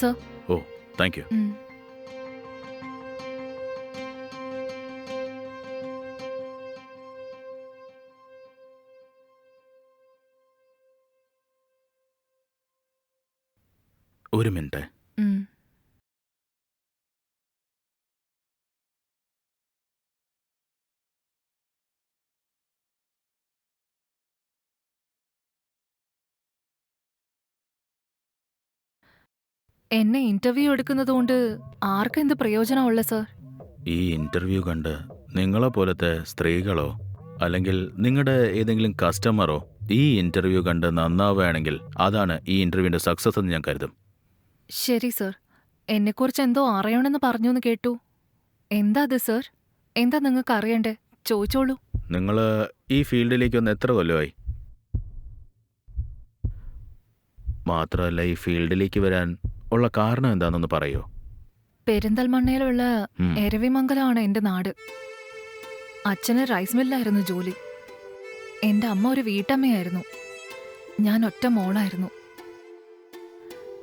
Sir. Oh thank you. ഒരു minute. എന്നെ interview എടുക്കുന്നതുകൊണ്ട് ആർക്കെന്ത് പ്രയോജനമുള്ള സർ ഈ ഇന്റർവ്യൂ കണ്ട് നിങ്ങളെ പോലത്തെ സ്ത്രീകളോ അല്ലെങ്കിൽ നിങ്ങളുടെ ഏതെങ്കിലും കസ്റ്റമറോ ഈ ഇന്റർവ്യൂ കണ്ട് നന്നാവുകയാണെങ്കിൽ അതാണ് ഈ ഇന്റർവ്യൂവിന്റെ സക്സസ് എന്ന് ഞാൻ കരുതും. ശരി സർ എന്നെക്കുറിച്ച് എന്തോ അറിയണമെന്ന് പറഞ്ഞു എന്ന് കേട്ടു. എന്താ അത് സർ എന്താ നിങ്ങൾക്ക് അറിയണ്ടേ? ചോദിച്ചോളൂ. നിങ്ങൾ ഈ ഫീൽഡിലേക്ക് ഒന്ന് എത്ര കൊല്ലമായി? മാത്രമല്ല ഈ ഫീൽഡിലേക്ക് വരാൻ ഉള്ള കാരണം എന്താണെന്ന് പറയോ? പെരിന്തൽമണ്ണയിലുള്ള ഉം. എരവിമംഗലമാണ് എന്റെ നാട്. അച്ഛന് റൈസ് മില്ലായിരുന്നു ജോലി. എന്റെ അമ്മ ഒരു വീട്ടമ്മയായിരുന്നു. ഞാൻ ഒറ്റ മോളായിരുന്നു.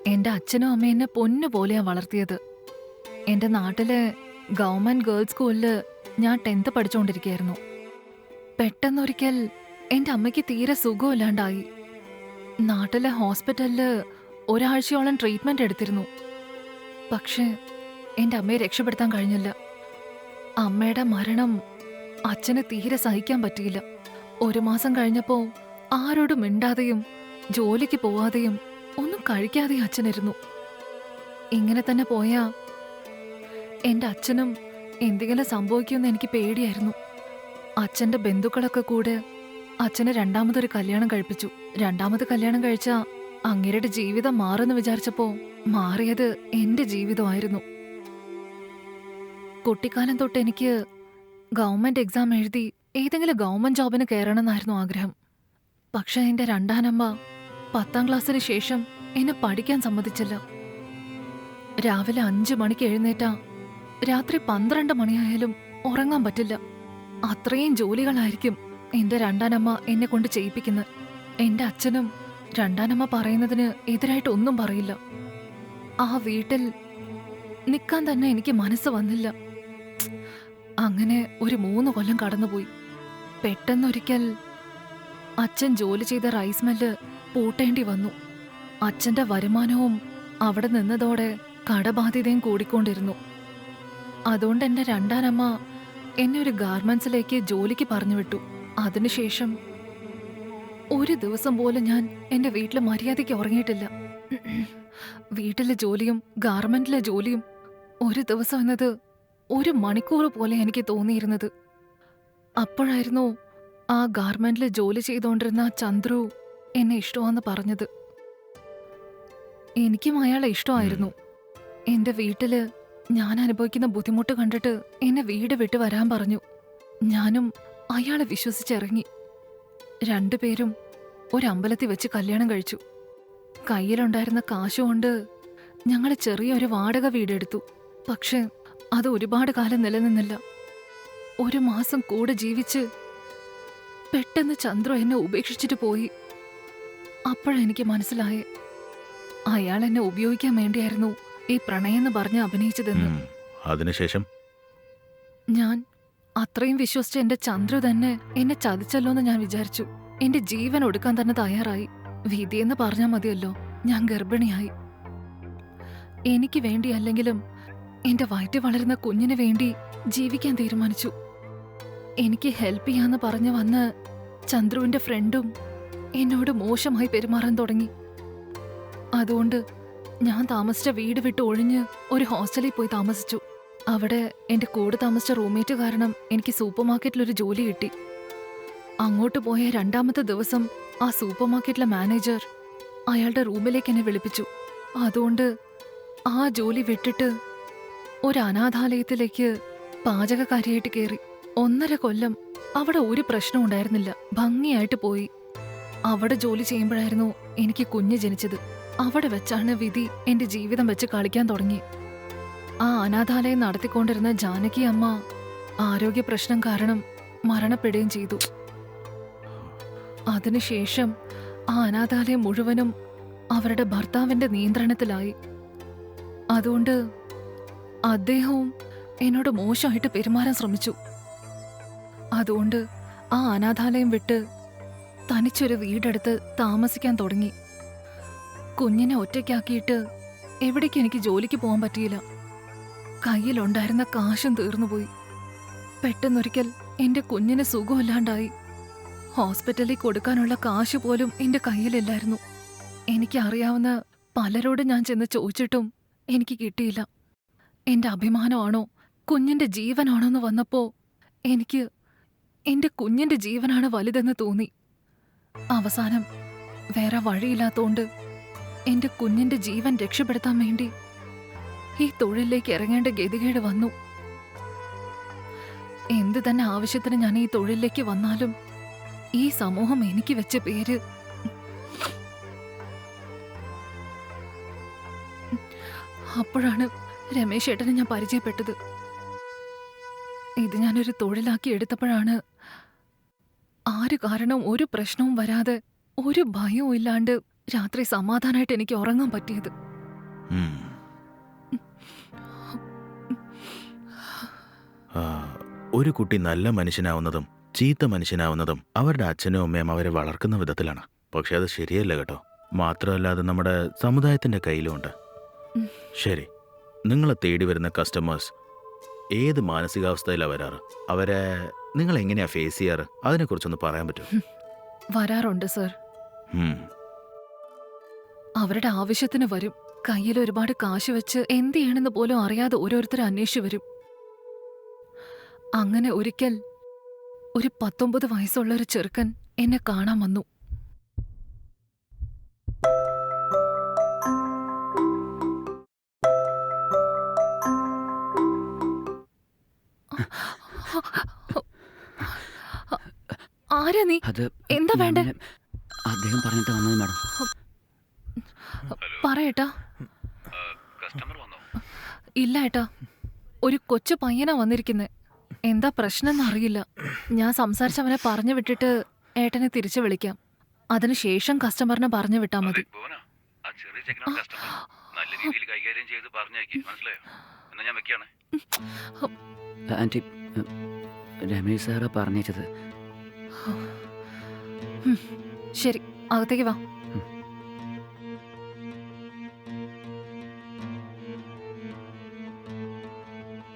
എന്റെ അച്ഛനും അമ്മയും എന്നെ പൊന്നു പോലെയാ വളർത്തിയത്. എന്റെ നാട്ടിലെ ഗവൺമെന്റ് ഗേൾസ് സ്കൂളിൽ ഞാൻ ടെൻത്ത് പഠിച്ചുകൊണ്ടിരിക്കുകയായിരുന്നു പെട്ടെന്നൊരിക്കൽ എന്റെ അമ്മയ്ക്ക് തീരെ സുഖമില്ലാണ്ടായി. നാട്ടിലെ ഹോസ്പിറ്റലിൽ ഒരാഴ്ചയോളം ട്രീറ്റ്മെന്റ് എടുത്തിരുന്നു. പക്ഷേ എന്റെ അമ്മയെ രക്ഷപ്പെടുത്താൻ കഴിഞ്ഞില്ല. അമ്മയുടെ മരണം അച്ഛന് തീരെ സഹിക്കാൻ പറ്റിയില്ല. ഒരു മാസം കഴിഞ്ഞപ്പോൾ ആരോടും മിണ്ടാതെയും ജോലിക്ക് പോവാതെയും ഒന്നും കഴിക്കാതെയും അച്ഛനിരുന്നു. ഇങ്ങനെ തന്നെ പോയാ എന്റെ അച്ഛനും എന്തെങ്കിലും സംഭവിക്കുമെന്ന് എനിക്ക് പേടിയായിരുന്നു. അച്ഛന്റെ ബന്ധുക്കളൊക്കെ കൂടെ അച്ഛന് രണ്ടാമതൊരു കല്യാണം കഴിപ്പിച്ചു. രണ്ടാമത് കല്യാണം കഴിച്ച അങ്ങേരുടെ ജീവിതം മാറുമെന്ന് വിചാരിച്ചപ്പോ മാറിയത് എന്റെ ജീവിതമായിരുന്നു. കുട്ടിക്കാലം തൊട്ട് എനിക്ക് ഗവൺമെന്റ് എക്സാം എഴുതി ഏതെങ്കിലും ഗവൺമെന്റ് ജോബിന് കയറണമെന്നായിരുന്നു ആഗ്രഹം. പക്ഷെ എന്റെ രണ്ടാനമ്മ പത്താം ക്ലാസ്സിന് ശേഷം എന്നെ പഠിക്കാൻ സമ്മതിച്ചില്ല. രാവിലെ അഞ്ചു മണിക്ക് എഴുന്നേറ്റാ രാത്രി പന്ത്രണ്ട് മണിയായാലും ഉറങ്ങാൻ പറ്റില്ല. അത്രയും ജോലികളായിരിക്കും എന്റെ രണ്ടാനമ്മ എന്നെ കൊണ്ട് ചെയ്യിപ്പിക്കുന്നത് എന്റെ അച്ഛനും രണ്ടാനമ്മ പറയുന്നതിന് എതിരായിട്ട് ഒന്നും പറയില്ല. ആ വീട്ടിൽ നിൽക്കാൻ തന്നെ എനിക്ക് മനസ്സ് വന്നില്ല. അങ്ങനെ ഒരു മൂന്ന് കൊല്ലം കടന്നുപോയി. പെട്ടെന്നൊരിക്കൽ അച്ഛൻ ജോലി ചെയ്ത റൈസ് മില്ല് പൂട്ടേണ്ടി വന്നു. അച്ഛന്റെ വരുമാനവും അവിടെ നിന്നതോടെ കടബാധ്യതയും കൂടിക്കൊണ്ടിരുന്നു. അതുകൊണ്ട് എന്റെ രണ്ടാനമ്മ എന്നെ ഒരു ഗാർമെൻസിലേക്ക് ജോലിക്ക് പറഞ്ഞു വിട്ടു അതിനുശേഷം ഒരു ദിവസം പോലും ഞാൻ എന്റെ വീട്ടിൽ മര്യാദയ്ക്ക് ഉറങ്ങിയിട്ടില്ല. വീട്ടിലെ ജോലിയും ഗാർമെന്റിലെ ജോലിയും ഒരു ദിവസം എന്നത് ഒരു മണിക്കൂർ പോലെ എനിക്ക് തോന്നിയിരുന്നത്. അപ്പോഴായിരുന്നു ആ ഗാർമെന്റിൽ ജോലി ചെയ്തുകൊണ്ടിരുന്ന ചന്ദ്രു എന്നെ ഇഷ്ടമാന്ന് പറഞ്ഞത്. എനിക്കും അയാളെ ഇഷ്ടമായിരുന്നു. എന്റെ വീട്ടിൽ ഞാൻ അനുഭവിക്കുന്ന ബുദ്ധിമുട്ട് കണ്ടിട്ട് എന്നെ വീട് വിട്ട് വരാൻ പറഞ്ഞു. ഞാനും അയാളെ വിശ്വസിച്ചിറങ്ങി. രണ്ടുപേരും ഒരമ്പലത്തിൽ വെച്ച് കല്യാണം കഴിച്ചു. കയ്യിലുണ്ടായിരുന്ന കാശുകൊണ്ട് ഞങ്ങൾ ചെറിയൊരു വാടക വീടെടുത്തു. പക്ഷെ അത് ഒരുപാട് കാലം നിലനിന്നില്ല. ഒരു മാസം കൂടെ ജീവിച്ച് പെട്ടെന്ന് ചന്ദ്രു എന്നെ ഉപേക്ഷിച്ചിട്ട് പോയി. അപ്പോഴെനിക്ക് മനസ്സിലായേ അയാൾ എന്നെ ഉപയോഗിക്കാൻ വേണ്ടിയായിരുന്നു ഈ പ്രണയം എന്ന് പറഞ്ഞ് അഭിനയിച്ചതെന്ന്. അതിനുശേഷം? ഞാൻ അത്രയും വിശ്വസിച്ച എന്റെ ചന്ദ്രു തന്നെ എന്നെ ചതിച്ചല്ലോ എന്ന് ഞാൻ വിചാരിച്ചു. എന്റെ ജീവൻ ഒടുക്കാൻ തന്നെ തയ്യാറായി. വിധിയെന്ന് പറഞ്ഞാൽ മതിയല്ലോ. ഞാൻ ഗർഭിണിയായി. എനിക്ക് വേണ്ടി അല്ലെങ്കിലും എന്റെ വയറ്റിൽ വളരുന്ന കുഞ്ഞിന് വേണ്ടി ജീവിക്കാൻ തീരുമാനിച്ചു. എനിക്ക് ഹെൽപ്പ് ചെയ്യാന്ന് പറഞ്ഞു വന്ന് ചന്ദ്രുവിന്റെ ഫ്രണ്ടും എന്നോട് മോശമായി പെരുമാറാൻ തുടങ്ങി. അതുകൊണ്ട് ഞാൻ താമസിച്ച വീട് വിട്ട് ഒഴിഞ്ഞ് ഒരു ഹോസ്റ്റലിൽ പോയി താമസിച്ചു. അവിടെ എന്റെ കൂടെ താമസിച്ച റൂംമേറ്റ് കാരണം എനിക്ക് സൂപ്പർ മാർക്കറ്റിൽ ഒരു ജോലി കിട്ടി. അങ്ങോട്ട് പോയ രണ്ടാമത്തെ ദിവസം ആ സൂപ്പർ മാർക്കറ്റിലെ മാനേജർ അയാളുടെ റൂമിലേക്ക് എന്നെ വിളിപ്പിച്ചു. അതുകൊണ്ട് ആ ജോലി വിട്ടിട്ട് ഒരു അനാഥാലയത്തിലേക്ക് പാചകക്കാരിയായിട്ട് കയറി ഒന്നര കൊല്ലം അവിടെ ഒരു പ്രശ്നം ഉണ്ടായിരുന്നില്ല. ഭംഗിയായിട്ട് പോയി. അവിടെ ജോലി ചെയ്യുമ്പോഴായിരുന്നു എനിക്ക് കുഞ്ഞ് ജനിച്ചത്. അവിടെ വെച്ചാണ് വിധി എന്റെ ജീവിതം വെച്ച് കളിക്കാൻ തുടങ്ങി. ആ അനാഥാലയം നടത്തിക്കൊണ്ടിരുന്ന ജാനകി അമ്മ ആരോഗ്യ പ്രശ്നം കാരണം മരണപ്പെടുകയും ചെയ്തു. അതിനുശേഷം ആ അനാഥാലയം മുഴുവനും അവരുടെ ഭർത്താവിന്റെ നിയന്ത്രണത്തിലായി. അതുകൊണ്ട് അദ്ദേഹവും എന്നോട് മോശമായിട്ട് പെരുമാറാൻ ശ്രമിച്ചു. അതുകൊണ്ട് ആ അനാഥാലയം വിട്ട് തനിച്ചൊരു വീടെടുത്ത് താമസിക്കാൻ തുടങ്ങി. കുഞ്ഞിനെ ഒറ്റയ്ക്കാക്കിയിട്ട് എവിടേക്ക് എനിക്ക് ജോലിക്ക് പോകാൻ പറ്റിയില്ല. കയ്യിലുണ്ടായിരുന്ന കാശും തീർന്നുപോയി. പെട്ടെന്നൊരിക്കൽ എന്റെ കുഞ്ഞിന് സുഖമില്ലാണ്ടായി. ഹോസ്പിറ്റലിൽ കൊടുക്കാനുള്ള കാശ് പോലും എന്റെ കയ്യിലില്ലായിരുന്നു. എനിക്ക് അറിയാവുന്ന പലരോടും ഞാൻ ചെന്ന് ചോദിച്ചിട്ടും എനിക്ക് കിട്ടിയില്ല. എന്റെ അഭിമാനമാണോ കുഞ്ഞിന്റെ ജീവനാണോ എന്ന് വന്നപ്പോ എനിക്ക് എന്റെ കുഞ്ഞിന്റെ ജീവനാണ് വലുതെന്ന് തോന്നി. അവസാനം വേറെ വഴിയില്ലാത്തോണ്ട് എന്റെ കുഞ്ഞിന്റെ ജീവൻ രക്ഷപ്പെടുത്താൻ വേണ്ടി ഈ തൊഴിലിലേക്ക് ഇറങ്ങേണ്ട ഗതികേട് വന്നു. എന്ത് തന്നെ ആവശ്യത്തിന് ഞാൻ ഈ തൊഴിലിലേക്ക് വന്നാലും ഈ സമൂഹം എനിക്ക് വെച്ച പേര്. അപ്പോഴാണ് രമേശ് ഏട്ടനെ ഞാൻ പരിചയപ്പെട്ടത്. ഇത് ഞാനൊരു തൊഴിലാക്കി എടുത്തപ്പോഴാണ് ആര് കാരണം ഒരു പ്രശ്നവും വരാതെ ഒരു ഭയവും ഇല്ലാണ്ട് രാത്രി സമാധാനമായിട്ട് എനിക്ക് ഉറങ്ങാൻ പറ്റിയത്. ഒരു കുട്ടി നല്ല മനുഷ്യനാവുന്നതും ചീത്ത മനുഷ്യനാവുന്നതും അവരുടെ അച്ഛനും അമ്മയും അവരെ വളർക്കുന്ന വിധത്തിലാണ്. പക്ഷെ അത് ശരിയല്ല കേട്ടോ. മാത്രമല്ല അത് നമ്മുടെ സമുദായത്തിന്റെ കയ്യിലുമുണ്ട് ഉണ്ട്. ശരി. നിങ്ങളെ തേടി വരുന്ന കസ്റ്റമേഴ്സ് ഏത് മാനസികാവസ്ഥയിലാണ് വരാറ്? അവരെ നിങ്ങൾ എങ്ങനെയാ ഫേസ് ചെയ്യാറ്? അതിനെക്കുറിച്ചൊന്ന് പറയാൻ പറ്റുമോ? വരാറുണ്ട് സർ. അവരുടെ ആവശ്യത്തിന് വരും. കയ്യിൽ ഒരുപാട് കാശ് വെച്ച് എന്ത് ചെയ്യണമെന്ന് പോലും അറിയാതെ ഓരോരുത്തർ അന്വേഷിച്ചു വരും. അങ്ങനെ ഒരിക്കൽ ഒരു പത്തൊമ്പത് വയസ്സുള്ള ഒരു ചെറുക്കൻ എന്നെ കാണാൻ വന്നു. ആരാ നീ? അത് എന്താ വേണ്ടേ? അദ്ദേഹം പറഞ്ഞിട്ട് വന്നത് മാഡം. പറയട്ടാ. ഇല്ല ഏട്ടാ. ഒരു കൊച്ചു പയ്യനാ വന്നിരിക്കുന്നെ. എന്താ പ്രശ്നം അറിയില്ല. ഞാൻ സംസാരിച്ചവനെ പറഞ്ഞു വിട്ടിട്ട് ഏട്ടനെ തിരിച്ചു വിളിക്കാം. അതിനുശേഷം കസ്റ്റമറിനെ പറഞ്ഞു വിട്ടാ മതി. ആ ചെറിയ ചെക്കനാണ് കസ്റ്റമർ നല്ല രീതിയിൽ കൈകാര്യം ചെയ്ത് പറഞ്ഞേക്ക് മനസ്സിലായോ? എന്നാ ഞാൻ വെക്കാണ്. ആന്റി രമേശ് സാറാ പറഞ്ഞത് ശരി അകത്തേക്ക് വാ.